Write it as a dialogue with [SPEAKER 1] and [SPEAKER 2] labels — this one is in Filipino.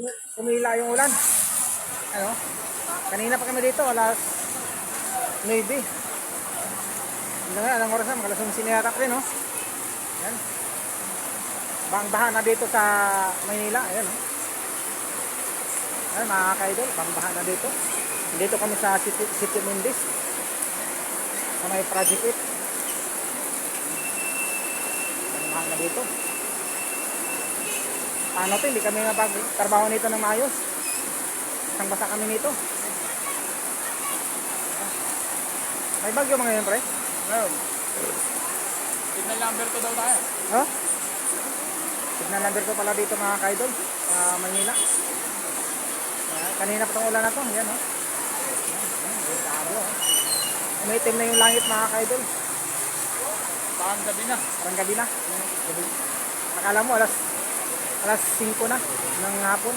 [SPEAKER 1] umi- umila yung ulan. Ano? Kanina pa kami dito, alas 9. Hindi nga, anong oras na? Mga alas 11 na yata rin, no? Yan. Bang baha na dito sa Maynila. Ayan, no? Ayan, mga ka-idol, bang baha na dito. Dito kami sa City, City Mendis. Sa may Project 8. Bang baha na dito. Paano to? Hindi kami napag-trabaho nito ng maayos. Isang basa kami nito. May bagyo mga yun, pre?
[SPEAKER 2] Meron. Signal number to daw tayo.
[SPEAKER 1] Ha? Signal number ko pala dito mga kaidol sa Manila. Ayan, kanina pa itong ulan na to. Yan, delikado, oh. Umitim na yung langit mga kaidol.
[SPEAKER 2] Parang gabi na.
[SPEAKER 1] Parang gabi na. Gabi. Akala mo alas alas 5 na ng hapon.